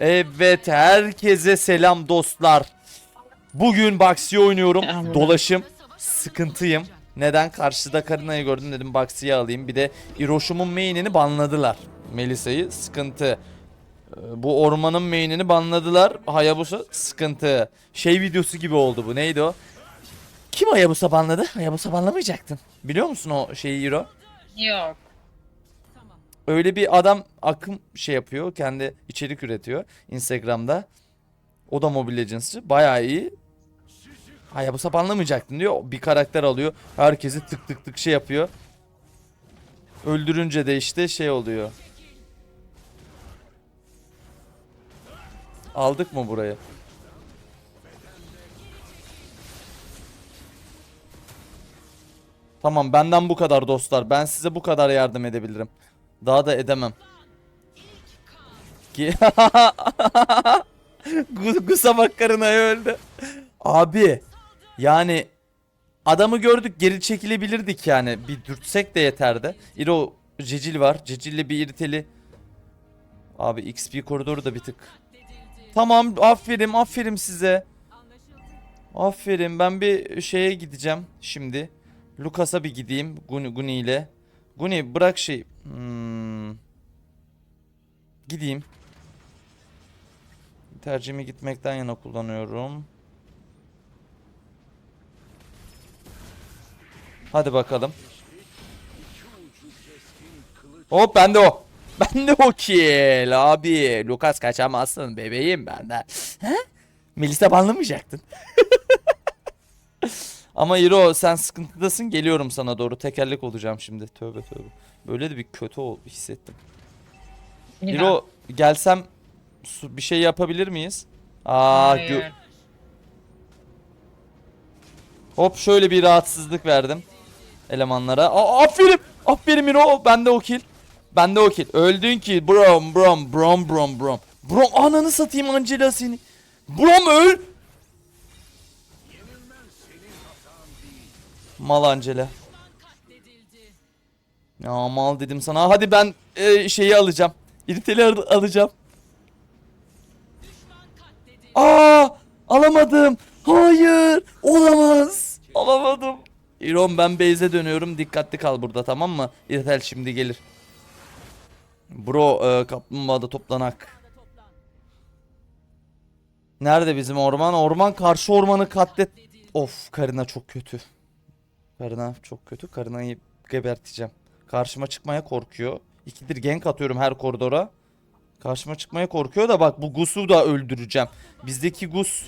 Evet herkese selam dostlar. Bugün Baksi'ye oynuyorum. Dolaşım. Sıkıntıyım. Neden? Karşıda Karina'yı gördüm dedim Baksi'ye alayım. Bir de Hiroşim'un main'ini banladılar. Melisa'yı sıkıntı. Ee, Bu ormanın main'ini banladılar. Hayabusa sıkıntı. Şey videosu gibi oldu bu. Neydi o? Kim Hayabusa banladı? Hayabusa banlamayacaktın. Biliyor musun o şeyi Hiro? Yok. Öyle bir adam akım şey yapıyor. Kendi içerik üretiyor Instagram'da. O da Mobile Legends'çı. Bayağı iyi. Hayabusa banlamayacaktın diyor. Bir karakter alıyor. Herkesi tık tık tık şey yapıyor. Öldürünce de işte şey oluyor. Aldık mı burayı? Tamam benden bu kadar dostlar. Ben size bu kadar yardım edebilirim. Daha da edemem. Gusa bak karınaya öldü. Abi yani adamı gördük geri çekilebilirdik yani. Bir dürtsek de yeterdi. İro Cecil var. Cecil'le bir iriteli. Abi XP koridoru da bir tık. Tamam aferin aferin size. Aferin ben bir şeye gideceğim şimdi. Lucas'a bir gideyim Guni, Guni ile. Guni bırak şey. Hmm. Gideyim. Tercihimi gitmekten yana kullanıyorum. Hadi bakalım. Hop bende o. Bende o kill abi. Lucas kaçamazsın bebeğim benden. He? Melisa banlamayacaktın. Ama Hiro sen sıkıntıdasın geliyorum sana doğru tekerlek olacağım şimdi. Tövbe tövbe. Böyle de bir kötü ol hissettim. Yine. Hiro gelsem su- bir şey yapabilir miyiz? Aa gö- Hayır. hop şöyle bir rahatsızlık verdim elemanlara. Aa, aferin. Aferin Hiro. Bende o kill. Bende o kill. Öldün ki brom brom brom brom brom. Brom ananı satayım Angela seni. Brom öl. Mal Angela. Ya mal dedim sana. Hadi ben e, şeyi alacağım. İriteli al- alacağım. Aa! Alamadım. Hayır. Olamaz. Alamadım. İron ben base'e dönüyorum. Dikkatli kal burada tamam mı? İritel şimdi gelir. Bro e, kaplumbağada toplanak. Nerede bizim orman? Orman karşı ormanı katlet. Of Karina çok kötü. Karina çok kötü. Karina'yı geberteceğim. Karşıma çıkmaya korkuyor. İkidir gank atıyorum her koridora. Karşıma çıkmaya korkuyor da bak bu Gus'u da öldüreceğim. Bizdeki Gus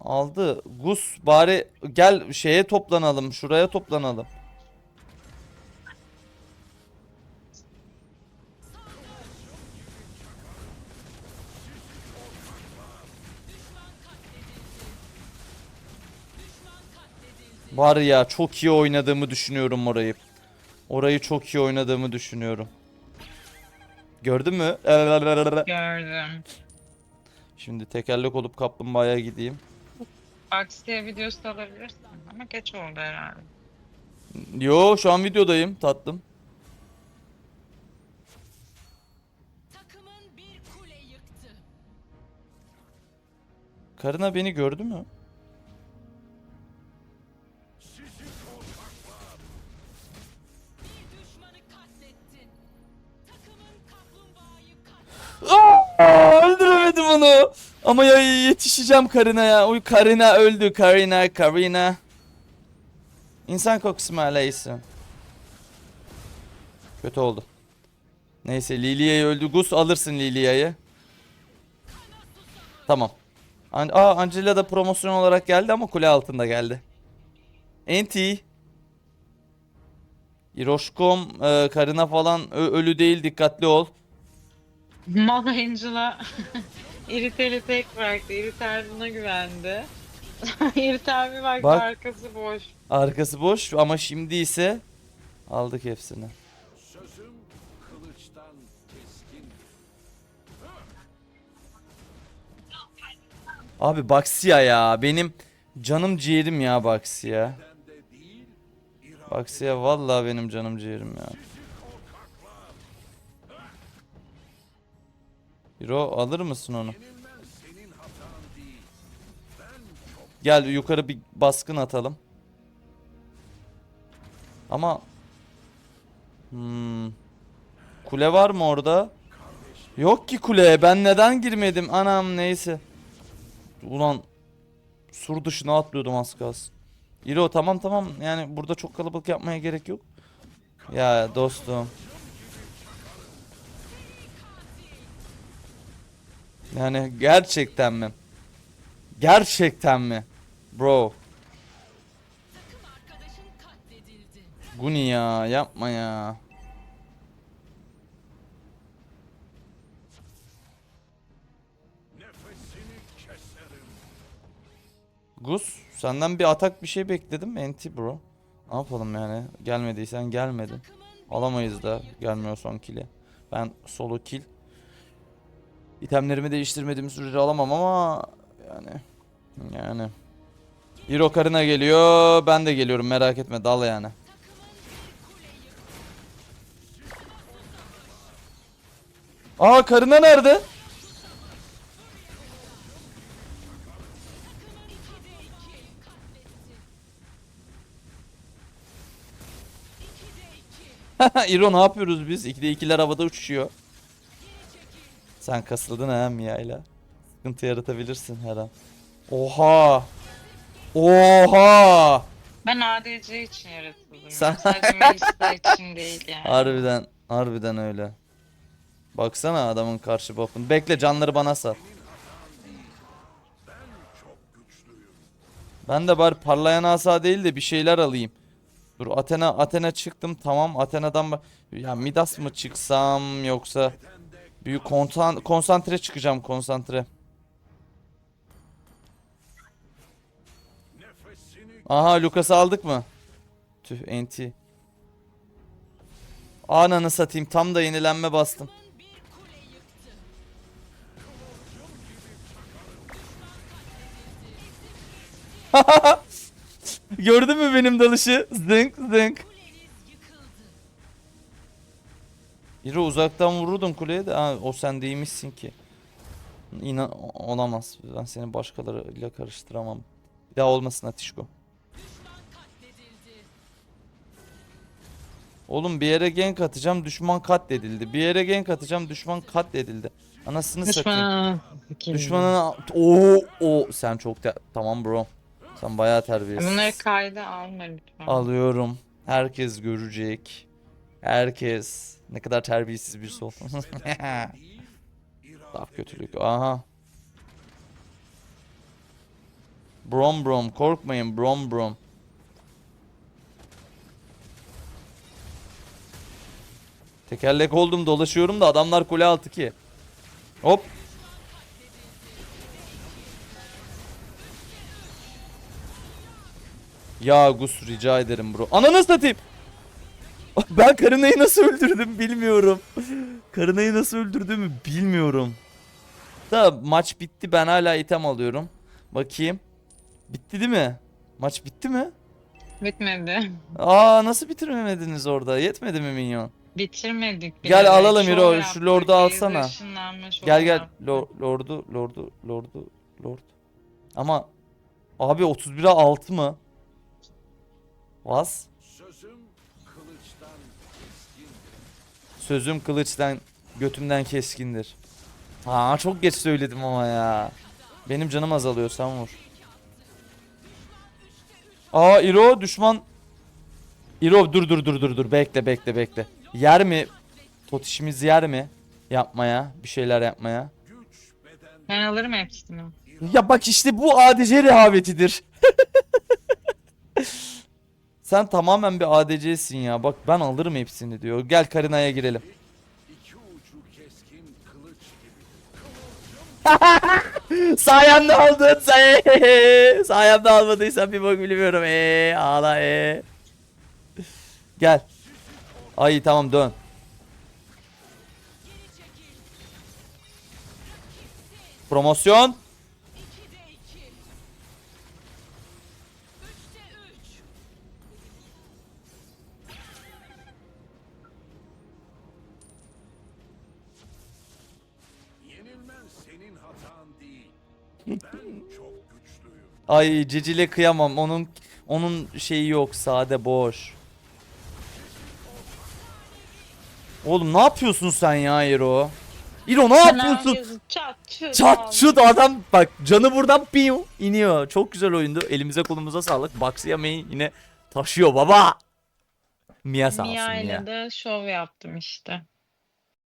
aldı. Gus bari gel şeye toplanalım. Şuraya toplanalım. Var ya çok iyi oynadığımı düşünüyorum orayı. Orayı çok iyi oynadığımı düşünüyorum. Gördün mü? Gördüm. Şimdi tekerlek olup kaplumbağaya gideyim. Aksiye videosu da alabilirsin. Ama geç oldu herhalde. Yo şu an videodayım tatlım. Takımın bir kule yıktı. Karına beni gördü mü? Ama ya yetişeceğim Karina ya. Uy Karina öldü. Karina, Karina. İnsan kokusu mu? Kötü oldu. Neyse Lilia'yı öldü. Gus alırsın Lilia'yı. Tamam. An Aa Angela da promosyon olarak geldi ama kule altında geldi. Enti. Hiroşkom, e, Karina falan ölü değil dikkatli ol. Mal Angela İriteli tek bıraktı. İritel buna güvendi. İritel bir baktı Bak. arkası boş. Arkası boş ama şimdi ise aldık hepsini. Sözüm kılıçtan keskin. Abi Baxia ya benim canım ciğerim ya değil, Baxia vallahi benim canım ciğerim ya. Hiro alır mısın onu? Gel yukarı bir baskın atalım. Ama hmm, kule var mı orada? Yok ki kule. Ben neden girmedim? Anam neyse. Ulan sur dışına atlıyordum az kalsın. İro tamam tamam yani burada çok kalabalık yapmaya gerek yok. Ya dostum. Yani gerçekten mi? Gerçekten mi? Bro. Guni ya yapma ya. Gus senden bir atak bir şey bekledim. Enti bro. Ne yapalım yani? Gelmediysen. Takımın Alamayız da gelmiyor son kill'i. Ben solo kill. İtemlerimi değiştirmediğim sürece alamam ama yani yani Hero karına geliyor. Ben de geliyorum merak etme dal yani. Aa karına nerede? ikide iki katletti. İkide iki. İro ne yapıyoruz biz? 2'de 2'ler havada uçuşuyor. Sen kasıldın ha Mia'yla. Sıkıntı yaratabilirsin her an. Oha! Oha! Ben ADC için yaratıldım. Sen-. Sadece Melisa için değil yani. Harbiden, harbiden öyle. Baksana adamın karşı buff'ını. Bekle canları bana sar. Ben de bari parlayan asa değil de bir şeyler alayım. Dur Athena Athena çıktım tamam Athena'dan ba- ya Midas mı çıksam yoksa büyük konsan konsantre çıkacağım konsantre. Aha Lucas'ı aldık mı? Tüh enti. Ananı satayım tam da yenilenme bastım. Gördün mü benim dalışı? Zınk zınk. Biri uzaktan vururdun kuleye de ha, o sen değilmişsin ki. İnan olamaz. Ben seni başkalarıyla karıştıramam. Bir daha olmasın Atişko. Düşman. Oğlum bir yere gank atacağım düşman katledildi. Bir yere gank atacağım düşman katledildi. Anasını satayım. Düşman. Düşmanın o o sen çok te- tamam bro. Sen bayağı terbiyesiz. Bunları kayda alma lütfen. Alıyorum. Herkes görecek. Herkes ne kadar terbiyesiz bir sol. Laf kötülük. Aha. Brom brom korkmayın brom brom. Tekerlek oldum dolaşıyorum da adamlar kule altı ki. Hop. Ya Gus rica ederim bro. Ananı satayım. Ben karınayı nasıl öldürdüm bilmiyorum. Karınayı nasıl öldürdüğümü bilmiyorum. Da maç bitti ben hala item alıyorum. Bakayım. Bitti değil mi? Maç bitti mi? Bitmedi. Aa nasıl bitirmemediniz orada? Yetmedi mi minyon? Bitirmedik. Gel bilerek. alalım Şov Hiro, şu yaptık, lordu biz alsana. Gel gel. yaptık. Lo- lordu, lordu, lordu, lord. Ama abi 31'e 6 mı? Was? Sözüm kılıçtan götümden keskindir. Aa çok geç söyledim ama ya. Benim canım azalıyor sen vur. Aa İro düşman. İro dur dur dur dur dur bekle bekle bekle. Yer mi? Totişimiz yer mi? Yapmaya bir şeyler yapmaya. Ben alırım hepsini. Ya bak işte bu ADC rehavetidir. Sen tamamen bir ADC'sin ya. Bak ben alırım hepsini diyor. Gel Karina'ya girelim. Sayemde aldın say. Sayemde almadıysan bir bok bilmiyorum. Ee, ağla ee. Gel. Ay tamam dön. Promosyon. Ay Cecil'e kıyamam. Onun onun şeyi yok. Sade boş. Oğlum ne yapıyorsun sen ya Iro? Iro ne yapıyorsun? Çat çut. Çat adam bak canı buradan piyo iniyor. Çok güzel oyundu. Elimize kolumuza sağlık. Baxia main yine taşıyor baba. Mia sağ olsun Mia Mia. ile de şov yaptım işte.